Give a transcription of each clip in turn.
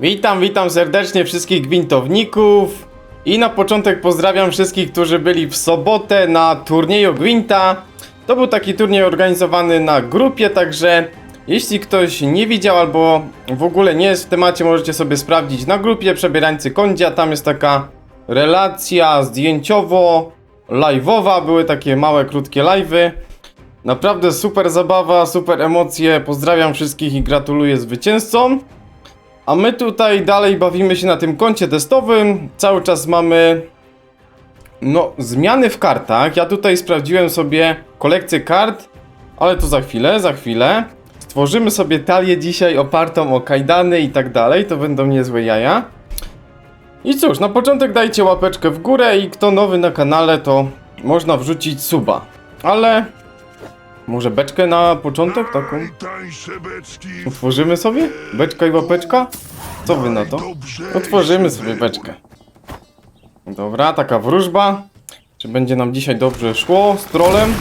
Witam, witam serdecznie wszystkich gwintowników. I na początek pozdrawiam wszystkich, którzy byli w sobotę na turnieju Gwinta. To był taki turniej organizowany na grupie, także jeśli ktoś nie widział albo w ogóle nie jest w temacie, możecie sobie sprawdzić na grupie Przebierańcy Kondzia. Tam jest taka relacja zdjęciowo, live'owa, były takie małe, krótkie live'y. Naprawdę super zabawa, super emocje. Pozdrawiam wszystkich i gratuluję zwycięzcom. A my tutaj dalej bawimy się na tym koncie testowym. Cały czas mamy no zmiany w kartach. Ja tutaj sprawdziłem sobie kolekcję kart, ale to za chwilę, za chwilę. Stworzymy sobie talię dzisiaj opartą o kajdany i tak dalej. To będą niezłe jaja. I cóż, na początek dajcie łapeczkę w górę i kto nowy na kanale, to można wrzucić suba. Ale może beczkę na początek taką? Utworzymy sobie? Beczka i łapeczka? Co wy na to? Otworzymy sobie beczkę. Dobra, taka wróżba. Czy będzie nam dzisiaj dobrze szło z trolem?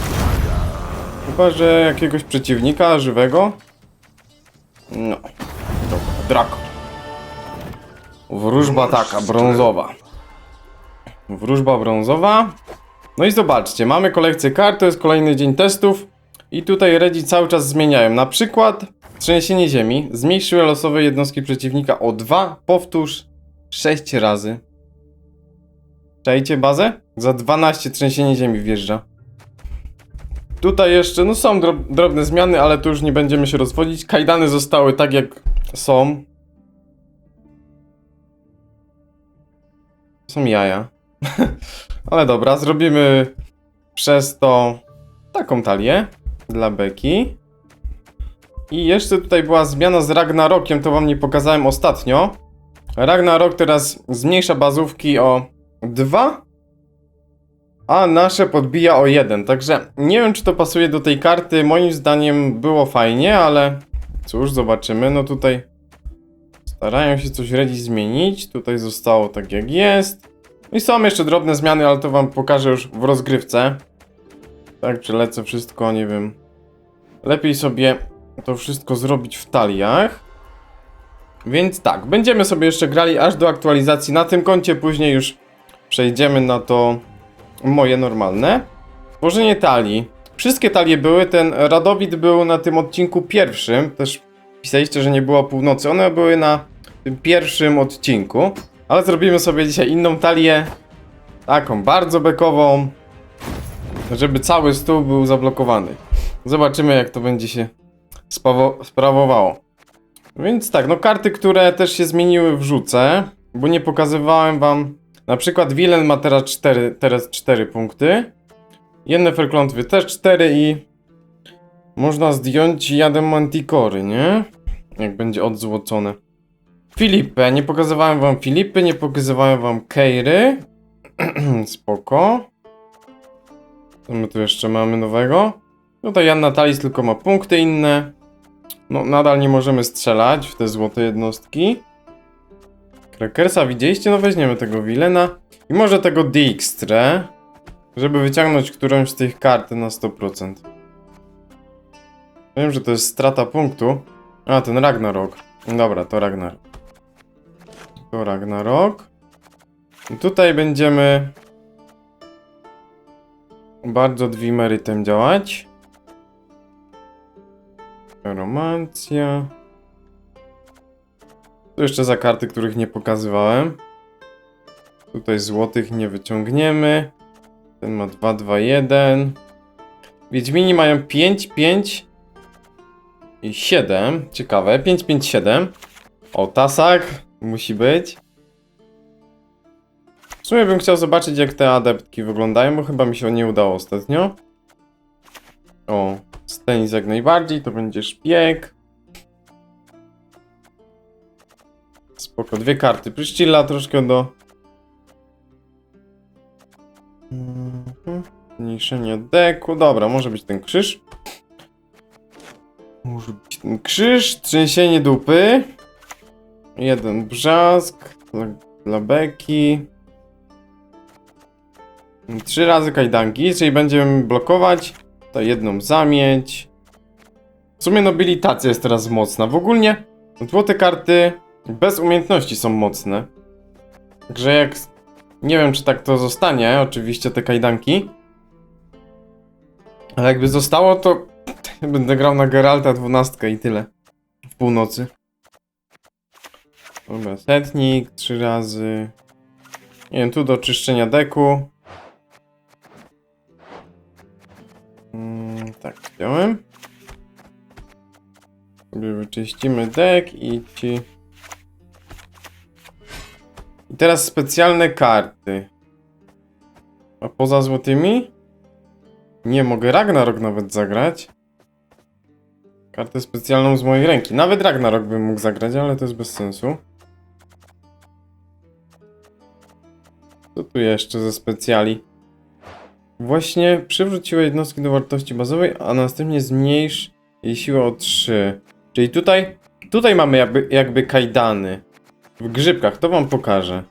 Chyba, że jakiegoś przeciwnika żywego. No. Dobra, Draco. Wróżba taka, brązowa. Wróżba brązowa. No i zobaczcie, mamy kolekcję kart, to jest kolejny dzień testów. I tutaj Redzi cały czas zmieniają. Na przykład trzęsienie ziemi. Zmniejszyły losowe jednostki przeciwnika o 2. Powtórz 6 razy. Czajcie bazę? Za 12 trzęsienie ziemi wjeżdża. Tutaj jeszcze, no są drob drobne zmiany, ale tu już nie będziemy się rozwodzić. Kajdany zostały tak jak są. Są jaja. ale dobra, zrobimy przez to taką talię dla Beki. I jeszcze tutaj była zmiana z Ragnarokiem, to wam nie pokazałem ostatnio. Ragnarok teraz zmniejsza bazówki o 2, a nasze podbija o 1. Także nie wiem, czy to pasuje do tej karty. Moim zdaniem było fajnie, ale cóż, zobaczymy. No tutaj starają się coś redzić zmienić. Tutaj zostało tak jak jest. I są jeszcze drobne zmiany, ale to wam pokażę już w rozgrywce. Tak, przelecę wszystko, nie wiem. Lepiej sobie to wszystko zrobić w taliach. Więc tak, będziemy sobie jeszcze grali aż do aktualizacji na tym koncie, później już przejdziemy na to moje normalne. Tworzenie talii. Wszystkie talie były, ten Radowid był na tym odcinku pierwszym, też pisaliście, że nie było północy, one były na tym pierwszym odcinku. Ale zrobimy sobie dzisiaj inną talię, taką bardzo bekową, żeby cały stół był zablokowany. Zobaczymy, jak to będzie się sprawowało. Więc tak, no karty, które też się zmieniły wrzucę, bo nie pokazywałem wam. Na przykład Wilen ma teraz 4, teraz 4 punkty. Yennefer Klątwy też 4 i można zdjąć jadem Manticory, nie? Jak będzie odzłocone. Filipę, nie pokazywałem wam Filipy, nie pokazywałem wam Keiry. Spoko. Co my tu jeszcze mamy nowego? Tutaj Jan Natalis tylko ma punkty inne. No, nadal nie możemy strzelać w te złote jednostki. Krakersa widzieliście? No weźmiemy tego Wilena. I może tego Dijkstrę. Żeby wyciągnąć którąś z tych kart na 100%. Wiem, że to jest strata punktu. A, ten Ragnarok. Dobra, to Ragnarok. To Ragnarok. I tutaj będziemy bardzo dwimerytem działać. Romancja. Tu jeszcze za karty, których nie pokazywałem. Tutaj złotych nie wyciągniemy. Ten ma 2, 2, 1. Wiedźmini mają 5, 5 i 7. Ciekawe. 5, 5, 7. O, tasak musi być. W sumie bym chciał zobaczyć, jak te adeptki wyglądają, bo chyba mi się nie udało ostatnio. O, Stenis jak najbardziej, to będzie szpieg. Spoko, dwie karty. Pryszcilla troszkę do... Mhm. Zmniejszenie deku. Dobra, może być ten krzyż. Może być ten krzyż. Trzęsienie dupy. Jeden brzask. Dla, dla beki. Trzy razy kajdanki, czyli będziemy blokować. To jedną zamieć. W sumie nobilitacja jest teraz mocna. W ogóle złote karty bez umiejętności są mocne. Także jak... Nie wiem, czy tak to zostanie, oczywiście, te kajdanki. Ale jakby zostało, to będę grał na Geralta 12 i tyle. W północy. Dobra, setnik, trzy razy. Nie wiem, tu do czyszczenia deku. Tak, wziąłem. Sobie wyczyścimy dek i ci... I teraz specjalne karty. A poza złotymi? Nie mogę Ragnarok nawet zagrać. Kartę specjalną z mojej ręki. Nawet Ragnarok bym mógł zagrać, ale to jest bez sensu. Co tu jeszcze ze specjali? Właśnie przywróciła jednostki do wartości bazowej, a następnie zmniejsz jej siłę o 3. Czyli tutaj, tutaj mamy jakby, jakby kajdany. W grzybkach, to wam pokażę.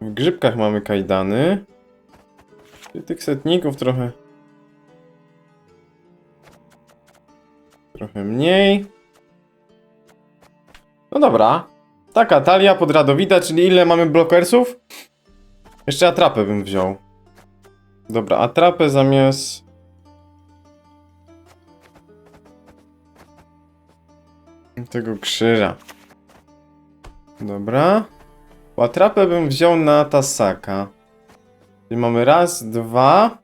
W grzybkach mamy kajdany. I tych setników trochę... Trochę mniej. No dobra. Taka talia pod Radowida, czyli ile mamy blokersów? Jeszcze atrapę bym wziął. Dobra, atrapę zamiast... Tego krzyża. Dobra. Atrapę bym wziął na Tasaka. Czyli mamy raz, dwa,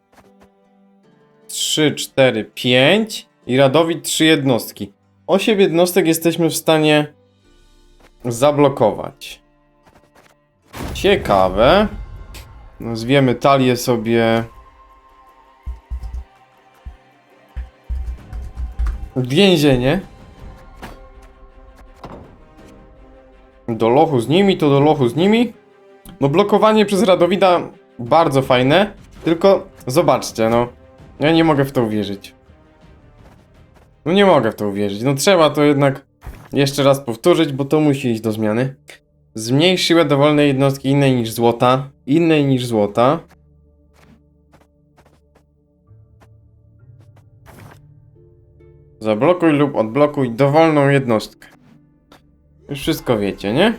trzy, cztery, pięć i Radowid trzy jednostki. Osiem jednostek jesteśmy w stanie zablokować. Ciekawe. Nazwiemy talię sobie. Więzienie. Do lochu z nimi, to do lochu z nimi. No blokowanie przez Radowida bardzo fajne, tylko zobaczcie, no. Ja nie mogę w to uwierzyć. No nie mogę w to uwierzyć. No trzeba to jednak jeszcze raz powtórzyć, bo to musi iść do zmiany. Zmniejsz siłę dowolnej jednostki innej niż złota. Innej niż złota. Zablokuj lub odblokuj dowolną jednostkę. Już wszystko wiecie, nie?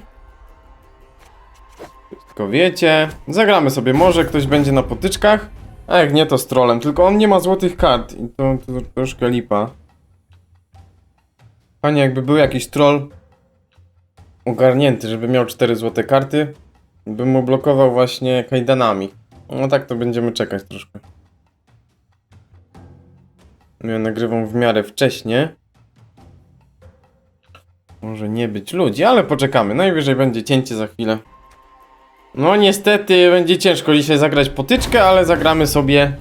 Wszystko wiecie. Zagramy sobie, może ktoś będzie na potyczkach. A jak nie, to z trolem. Tylko on nie ma złotych kart i to, to troszkę lipa. Panie, jakby był jakiś troll ogarnięty, żeby miał 4 złote karty, bym mu blokował właśnie kajdanami. No tak to będziemy czekać troszkę. Ja nagrywam w miarę wcześnie. Może nie być ludzi, ale poczekamy. Najwyżej będzie cięcie za chwilę. No niestety będzie ciężko dzisiaj zagrać potyczkę, ale zagramy sobie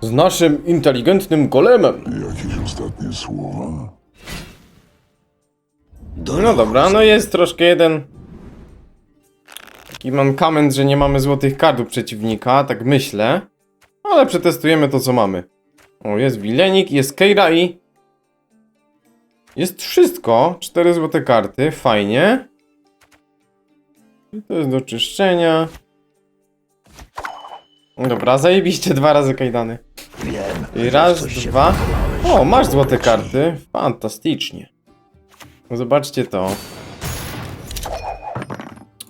z naszym inteligentnym golemem. Jakieś ostatnie słowa? No dobra, no jest troszkę jeden taki mankament, że nie mamy złotych kart u przeciwnika, tak myślę. Ale przetestujemy to, co mamy. O, jest Wilenik, jest Keira i... Jest wszystko. Cztery złote karty, fajnie. I to jest do czyszczenia. Dobra, zajebiście dwa razy kajdany. I raz, dwa. O, masz złote karty. Fantastycznie. No Zobaczcie to.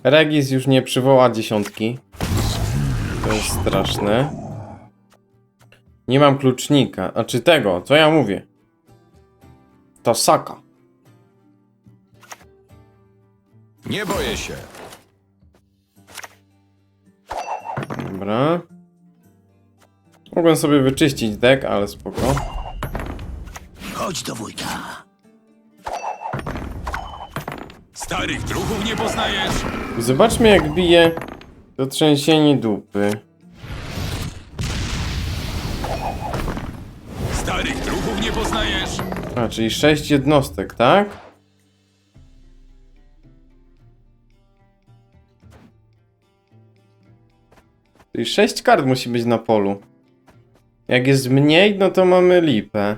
Regis już nie przywoła dziesiątki. To jest straszne. Nie mam klucznika. A czy tego? Co ja mówię? Tasaka. Nie boję się. Dobra. Mogłem sobie wyczyścić deck, ale spoko. Chodź do wujka. Starych druhów nie poznajesz? I zobaczmy jak bije to trzęsienie dupy. Starych druhów nie poznajesz? A, czyli sześć jednostek, tak? Czyli sześć kart musi być na polu. Jak jest mniej, no to mamy lipę.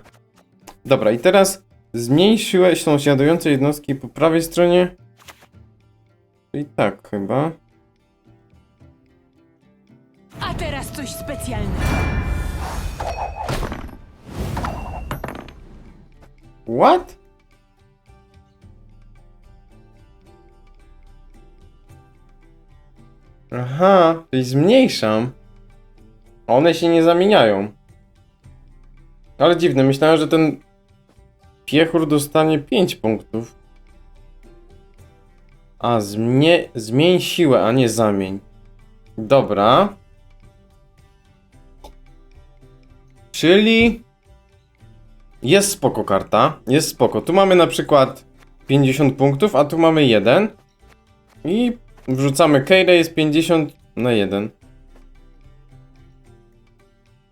Dobra, i teraz Zmniejszyłeś siłę śladującej jednostki po prawej stronie. I tak chyba. A teraz coś specjalnego. What? Aha, czyli zmniejszam. One się nie zamieniają. Ale dziwne, myślałem, że ten piechur dostanie 5 punktów. A, zmie zmień siłę, a nie zamień. Dobra. Czyli... Jest spoko karta, jest spoko. Tu mamy na przykład 50 punktów, a tu mamy 1. I wrzucamy Keira, jest 50 na 1.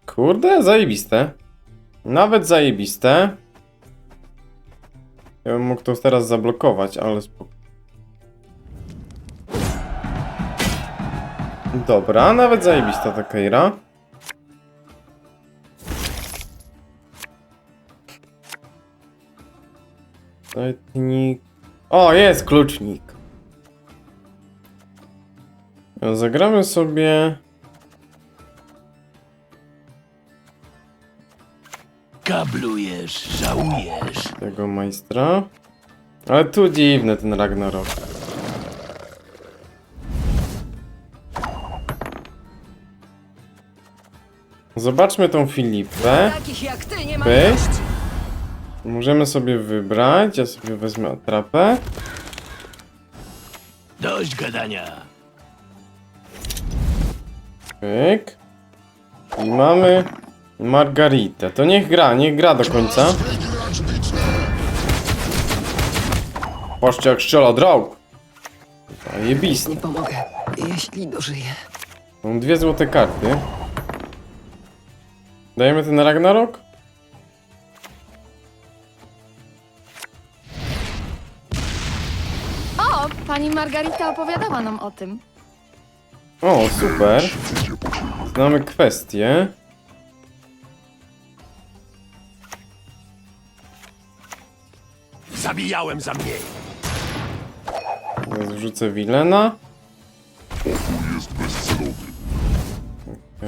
Kurde, zajebiste. Nawet zajebiste. Ja bym mógł to teraz zablokować, ale. Dobra, nawet zajebista ta Keira. Setnik. O, jest klucznik. Zagramy sobie. Kablujesz, żałujesz. tego majstra. Ale tu dziwny ten Ragnarok. Zobaczmy tą Filipę. Takich jak ty nie ma Pyk. dość. Możemy sobie wybrać. Ja sobie wezmę atrapę. Dość gadania. Pyk. I mamy Margaritę. To niech gra, niech gra do końca. Patrzcie jak strzela drog. Zajebiste. Nie pomogę, jeśli dożyję. Mam dwie złote karty. Dajemy ten Ragnarok? O, pani Margarita opowiadała nam o tym. O, super. Znamy kwestię. Zabijałem za mniej. Teraz wrzucę Wilena.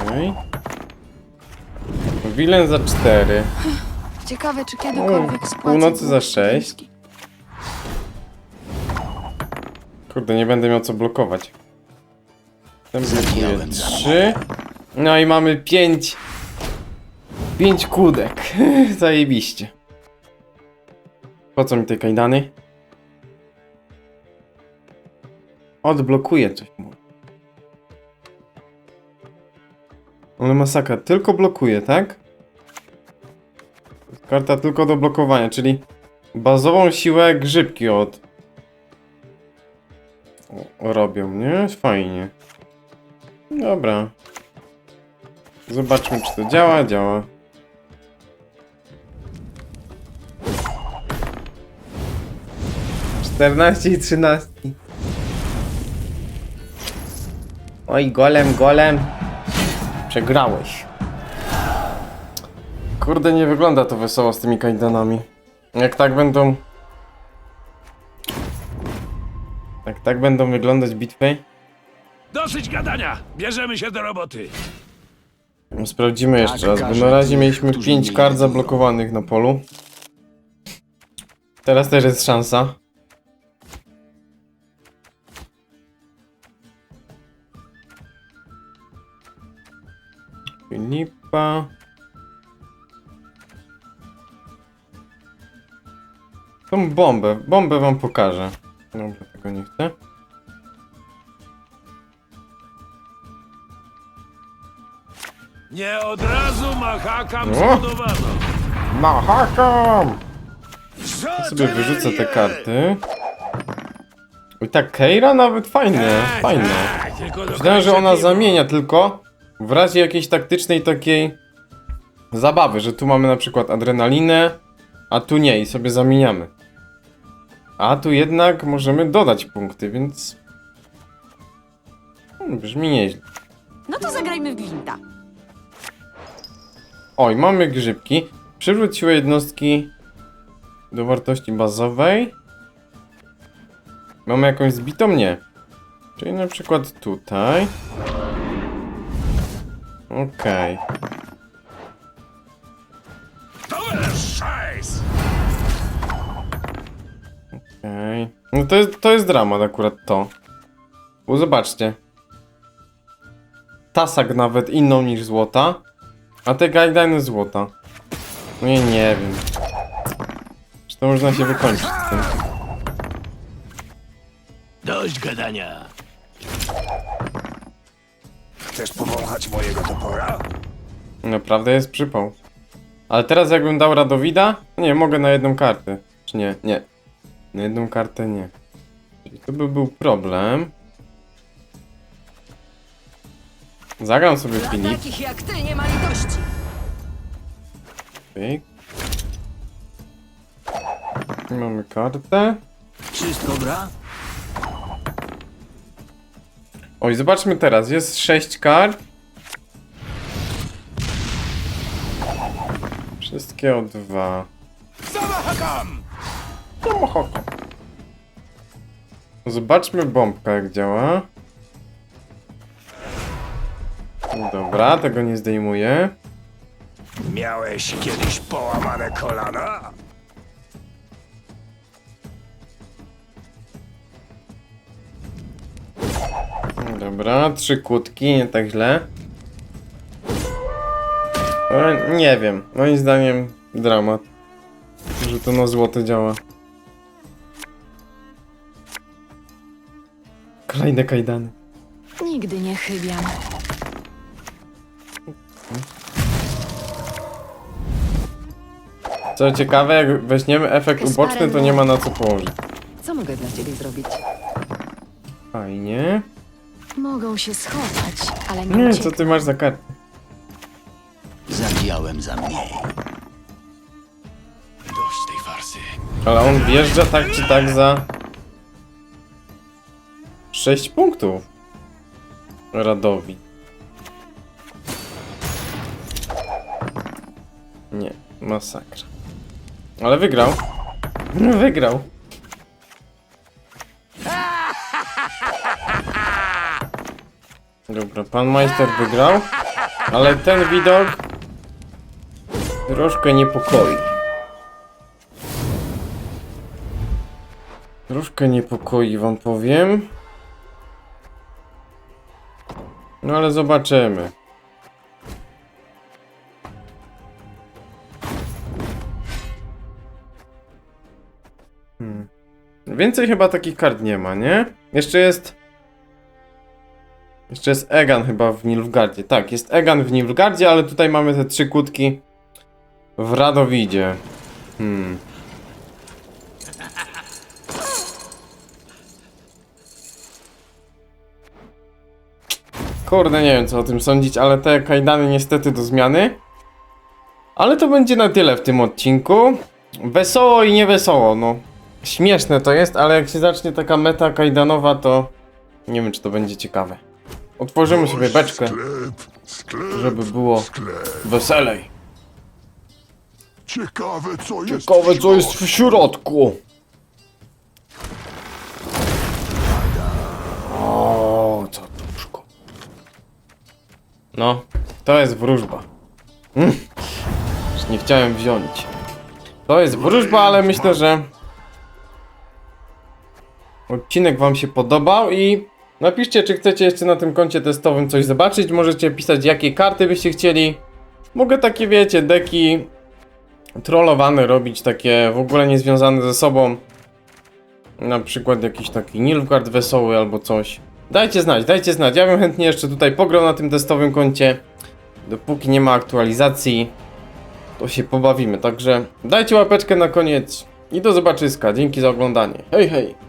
Okej. Wilen za 4. Ciekawe, czy kiedykolwiek spłacę północy za sześć. studencki. Kurde, nie będę miał co blokować. Ten blokuje Zabijałem za 3. No i mamy 5. 5 kłódek. Zajebiście. Po co mi te kajdany? Odblokuję coś. mu. Ale masakra, tylko blokuje, tak? Karta tylko do blokowania, czyli bazową siłę grzybki od robią, nie? Fajnie. Dobra. Zobaczmy, czy to działa. Działa. Czternaście i trzynastki. Oj, golem, golem. Przegrałeś. Kurde, nie wygląda to wesoło z tymi kajdanami. Jak tak będą... Jak tak będą wyglądać bitwy, Dosyć gadania. Bierzemy się do roboty. Sprawdzimy jeszcze raz, bo na razie mieliśmy którzy 5 nie kart zablokowanych na polu. Teraz też jest szansa. Filipa. Tą bombę, bombę wam pokażę. Dobra, tego nie chcę. Nie od razu machakam O! zbudowano. Mahakam! Ja sobie wyrzucę te karty. I tak, Keira nawet fajne, fajne. Myślałem, że ona zamienia tylko w razie jakiejś taktycznej takiej zabawy, że tu mamy na przykład adrenalinę, a tu nie i sobie zamieniamy. A tu jednak możemy dodać punkty, więc... Hmm, Brzmi nieźle. No to zagrajmy w gwinta. Oj, mamy grzybki. Przywróć siłę jednostki do wartości bazowej. Mamy jakąś zbitą? Nie. Czyli na przykład tutaj. Okej. To jest szajs. Okej. No to jest, to jest dramat akurat to. Bo zobaczcie. tasak nawet inną niż złota. A te gajdany złota. No ja nie wiem. Czy to można się wykończyć z tym? Dość gadania. Chcesz powąchać mojego topora? Naprawdę jest przypał. Ale teraz jakbym dał Radowida? Nie, mogę na jedną kartę. Czy nie? Nie. Na jedną kartę nie. Czyli to by był problem. Zagram sobie Dla Filip. takich jak ty nie ma litości. Pyk. Mamy kartę. Wszystko gra? Oj, zobaczmy teraz. Jest 6 kart. Wszystkie o dwa. Samochodu. Zobaczmy bombka jak działa. Dobra, tego nie zdejmuję. Miałeś kiedyś połamane kolana? Dobra, trzy kłódki, nie tak źle. Ale nie wiem, moim zdaniem dramat. Że to na złoto działa. Kolejne kajdany. Nigdy nie chybiam. Co ciekawe, jak weźmiemy efekt uboczny, to nie ma na co położyć. Co mogę dla ciebie zrobić? Fajnie. Mogą się schować, ale nie, Nie, uciekną. co ty masz za kartę? Zabijałem za mniej. Dość tej farsy. Ale on wjeżdża tak czy tak za... 6 punktów. Radowi. Nie, masakra. Ale wygrał. Wygrał. Dobra, pan majster wygrał. Ale ten widok troszkę niepokoi. Troszkę niepokoi, wam powiem. No ale zobaczymy. Hmm. Więcej chyba takich kart nie ma, nie? Jeszcze jest... Jeszcze jest Egan chyba w Nilfgardzie. Tak, jest Egan w Nilfgardzie, ale tutaj mamy te trzy kłódki w Radowidzie. Hmm. Kurde, nie wiem co o tym sądzić, ale te kajdany niestety do zmiany. Ale to będzie na tyle w tym odcinku. Wesoło i niewesoło, no. Śmieszne to jest, ale jak się zacznie taka meta kajdanowa, to nie wiem czy to będzie ciekawe. Otworzymy sobie beczkę, żeby było weselej. Ciekawe co jest Ciekawe co jest w środku. O, co. No, to jest wróżba. Mm. Już nie chciałem wziąć. To jest wróżba, ale myślę, że odcinek wam się podobał i napiszcie, czy chcecie jeszcze na tym koncie testowym coś zobaczyć. Możecie pisać, jakie karty byście chcieli. Mogę takie, wiecie, deki trollowane robić, takie w ogóle niezwiązane ze sobą. Na przykład jakiś taki Nilfgaard wesoły albo coś. Dajcie znać, dajcie znać. Ja bym chętnie jeszcze tutaj pograł na tym testowym koncie. Dopóki nie ma aktualizacji, to się pobawimy. Także dajcie łapeczkę na koniec i do zobaczyska. Dzięki za oglądanie. Hej, hej!